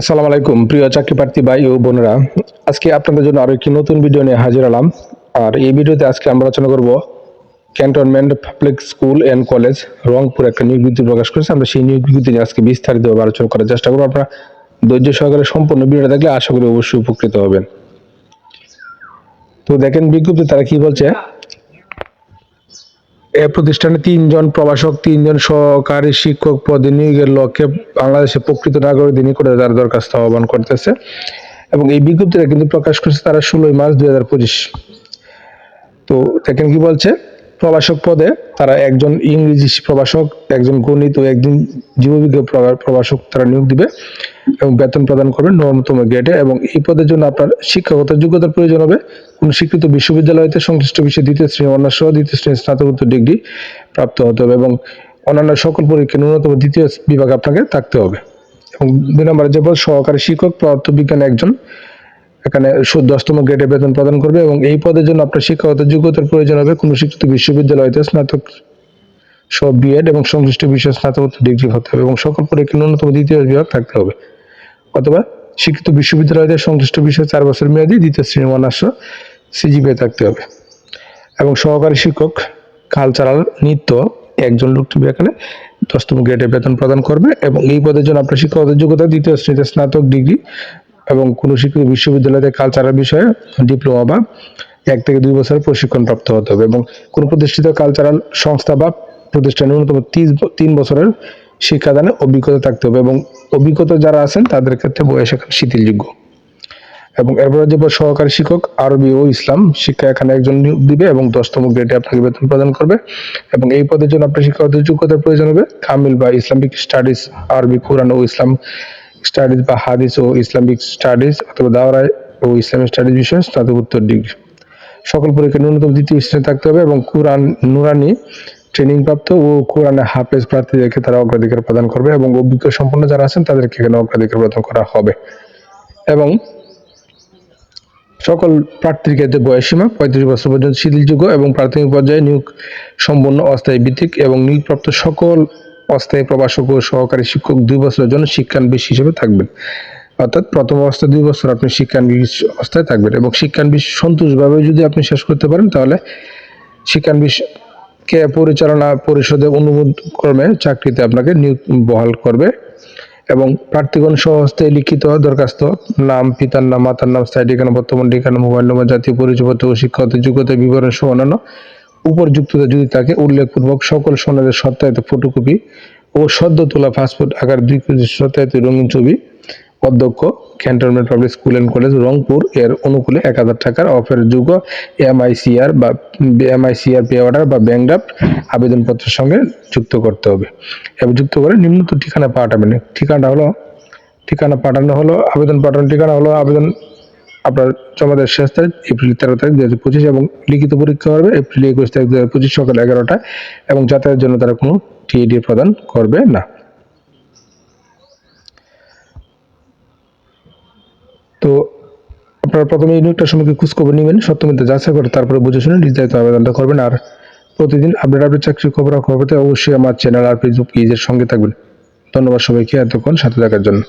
আসসালামু আলাইকুম, প্রিয় চাকরি প্রার্থী ভাই ও বোনেরা। আজকে আপনাদের জন্য আরও একটি নতুন ভিডিও নিয়ে হাজির হলাম। আর এই ভিডিওতে আজকে আমরা আলোচনা করব cantonment public school and college, Rangpur একটা নিয়োগ বিজ্ঞপ্তি প্রকাশ করেছে। আমরা সেই নিয়োগ বিজ্ঞপ্তি নিয়ে আজকে বিস্তারিতভাবে আলোচনা করার চেষ্টা করব। আপনারা ধৈর্য সহকারে সম্পূর্ণ ভিডিওটা দেখলে আশা করি অবশ্যই উপকৃত হবেন। তো দেখেন বিজ্ঞপ্তি তারা কি বলছে? এ প্রতিষ্ঠানে তিনজন প্রভাষক, তিনজন সহকারী শিক্ষক পদে নিয়োগের লক্ষ্যে বাংলাদেশে প্রকৃত নাগরিক দিনই করে তার দরখাস্ত আহ্বান করতেছে। এবং এই বিজ্ঞপ্তিটা কিন্তু প্রকাশ করছে তারা ষোলোই মার্চ দুই হাজার পঁচিশ। তো দেখেন কি বলছে? প্রভাষক পদে তারা একজন ইংরেজি প্রভাষক, একজন গণিত ও একজন জীববিজ্ঞান প্রভাষক তারা নিয়োগ দিবে এবং বেতন প্রদান করবে ন্যূনতম গ্রেডে এবং এই পদের জন্য আপনার শিক্ষাগত যোগ্যতার প্রয়োজন হবে। কোন স্বীকৃত বিশ্ববিদ্যালয়তে সংশ্লিষ্ট বিষয়ে দ্বিতীয় শ্রেণি, অনার্স সহ দ্বিতীয় শ্রেণি স্নাতকোত্তর ডিগ্রি প্রাপ্ত হতে হবে এবং অন্যান্য সকল পরীক্ষা ন্যূনতম দ্বিতীয় বিভাগ আপনাকে থাকতে হবে। এবং দুই নম্বরে যে পদ সহকারী শিক্ষক, পদার্থবিজ্ঞান একজন এখানে দশতম গ্রেডে বেতন প্রদান করবে এবং এই পদের জন্য আপনার শিক্ষাগত যোগ্যতার প্রয়োজন হবে। কোনো শিক্ষিত বিশ্ববিদ্যালয় হতে স্নাতক সব বিএড এবং সংশ্লিষ্ট বিষয়ে স্নাতকোত্তর ডিগ্রি হতে হবে এবং সকল পরীক্ষা ন্যূনতম দ্বিতীয় বিভাগ থাকতে হবে। অথবা শিক্ষিত বিশ্ববিদ্যালয়তে সংশ্লিষ্ট বিষয়ে চার বছর মেয়াদি দ্বিতীয় শ্রেণি অনার্স সিজিপিএ থাকতে হবে। এবং সহকারী শিক্ষক কালচারাল নৃত্য একজন লোক টিভি এখানে, দশতম গ্রেডে বেতন প্রদান করবে এবং এই পদের জন্য আপনার শিক্ষাগত যোগ্যতা দ্বিতীয় শ্রেণীতে স্নাতক ডিগ্রি এবং কোনো শিক্ষিত বিশ্ববিদ্যালয়তে কালচারাল বিষয়ে ডিপ্লোমা বা এক থেকে দুই বছরের প্রশিক্ষণ প্রাপ্ত হতে হবে এবং কোনো প্রতিষ্ঠিত কালচারাল সংস্থা বা প্রতিষ্ঠানে ন্যূনতম তিন বছরের শিক্ষাদানে অভিজ্ঞতা থাকতে হবে এবং অভিজ্ঞতা যারা আছেন তাদের ক্ষেত্রে বয়স এখানে শিথিলযোগ্য। এবং এরপরে যে সহকারী শিক্ষক, আরবি ও ইসলাম, শিক্ষা এখানে একজন নিয়োগ দিবে এবং দশতম গ্রেডে আপনাকে বেতন প্রদান করবে। এবং এই পদের জন্য আপনার শিক্ষাগত যোগ্যতার প্রয়োজন হবে। কামিল বা ইসলামিক স্টাডিজ আরবি, কোরআন ও ইসলাম স্টাডিজ বা হাদিস ও ইসলামিক স্টাডিজ অথবা দাওরায় ও ইসলামিক স্টাডিজ বিষয়ে স্নাতকোত্তর ডিগ্রি সকল পরীক্ষা ন্যূনতম দ্বিতীয় শ্রেণি থাকতে হবে এবং কোরআন, নুরানি ট্রেনিং প্রাপ্ত ও কোরআনে হাফেজ প্রার্থীদেরকে তারা অগ্রাধিকার প্রদান করবে এবং অভিজ্ঞ সম্পন্ন যারা আছেন তাদেরকে এখানে অগ্রাধিকার প্রদান করা হবে। এবং সকল প্রার্থীর ক্ষেত্রে বয়সসীমা পঁয়ত্রিশ বছর পর্যন্ত শিথিলযোগ্য এবং প্রাথমিক পর্যায়ে নিয়োগ সম্পন্ন অস্থায়ী ভিত্তিক এবং নিয়োগপ্রাপ্ত সকল অস্থায়ী প্রবাসক ও সহকারী শিক্ষক দুই বছরের জন্য শিক্ষানবিশ হিসেবে থাকবেন। অর্থাৎ প্রথম অবস্থায় দুই বছর আপনি শিক্ষানবিশ অবস্থায় থাকবেন এবং শিক্ষানবিশ সন্তোষভাবে যদি আপনি শেষ করতে পারেন, তাহলে শিক্ষানবিশ কে পরিচালনা পরিষদের অনুমোদন ক্রমে চাকরিতে আপনাকে নিয়োগ বহাল করবে এবং প্রার্থীগণ সহস্তে লিখিত, দরখাস্ত, নাম, পিতার নাম, মাতার নাম, স্থায়ী ঠিকানা, বর্তমান ঠিকানা, মোবাইল নম্বর, জাতীয় পরিচয়পত্র ও শিক্ষাগত যোগ্যতা, বিবরণ সহ অন্যান্য উপযুক্ততা যদি থাকে উল্লেখপূর্বক সকল সনদের সত্যায়িত ফটোকপি ও সদ্য তোলা পাসপোর্ট আকার দুই কেজি সত্যায়িত রঙিন ছবি, অধ্যক্ষ cantonment public school and college Rangpur. এর অনুকূলে এক হাজার টাকার অফারের যোগ্য এমআইসিআর বা এমআইসিআর পে অর্ডার বা ব্যাংক ড্রাফট আবেদনপত্রের সঙ্গে যুক্ত করতে হবে। এবং যুক্ত করে নিম্নত ঠিকানা পাঠাবেন। ঠিকানাটা হলো, ঠিকানা পাঠানো হলো, আবেদন পাঠানোর ঠিকানা হলো আবেদন আপনার জমা শেষ তারিখ এপ্রিল তেরো তারিখ দু হাজার পঁচিশ এবং লিখিত পরীক্ষা হবে এপ্রিল একুশ তারিখ দু হাজার পঁচিশ সকাল এগারোটায় এবং যাতায়াতের জন্য তারা কোনো টিএডি প্রদান করবে না। তো আপনারা প্রথমে নিয়োগটার সম্পর্কে খোঁজখবর নেবেন, সত্যমিতে যাচাই করে তারপরে বুঝে শুনে নির্ধারিত আবেদনটা করবেন আর প্রতিদিন আপডেট আপডেট চাকরি খবর খবর পেতে অবশ্যই আমার চ্যানেল আর ফেসবুক পেজের সঙ্গে থাকবেন। ধন্যবাদ সবাইকে, এতক্ষণ সাথে থাকার জন্য।